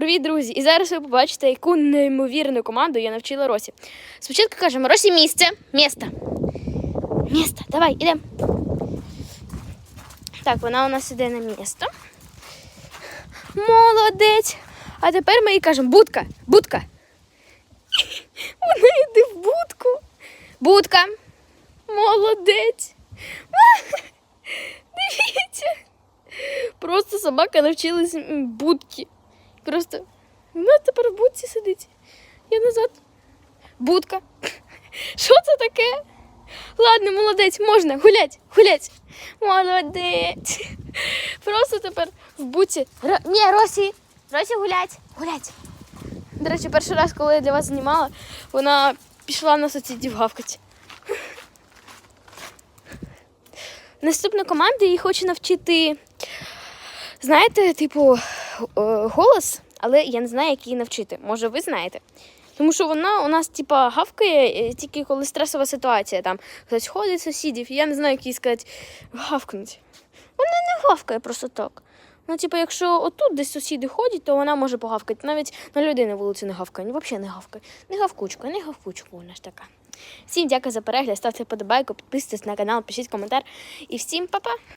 Привіт, друзі! І зараз ви побачите, яку неймовірну команду я навчила Росі. Спочатку кажемо Росі місце. Місто. Місто. Давай, ідемо. Так, вона у нас іде на місто. Молодець. А тепер ми їй кажемо будка, будка. Вона йде в будку. Будка. Молодець. Дивіться. Просто собака навчилась будки. Просто вона тепер в будці сидить. Я назад. Будка. Що це таке? Ладно, молодець, можна гулять, гулять. Молодець. Просто тепер в будці. Ро... Ні, Росі. Росі гулять. Гулять. До речі, перший раз, коли я для вас знімала, вона пішла на сусідів гавкати. Наступна команда її хоче навчити, знаєте, типу, голос, але я не знаю, як її навчити. Може, ви знаєте. Тому що вона у нас, типа, гавкає е, тільки коли стресова ситуація. Там хтось ходить сусідів, і я не знаю, як їй сказати гавкнуть. Вона не гавкає просто так. Ну, типу, якщо отут десь сусіди ходять, то вона може погавкати. Навіть на людей вулиці не гавкає. Взагалі не гавкає. Не гавкучка, не гавкучка вона ж така. Всім дякую за перегляд, ставте подобайку, підписуйтесь на канал, пишіть коментар. І всім па-па!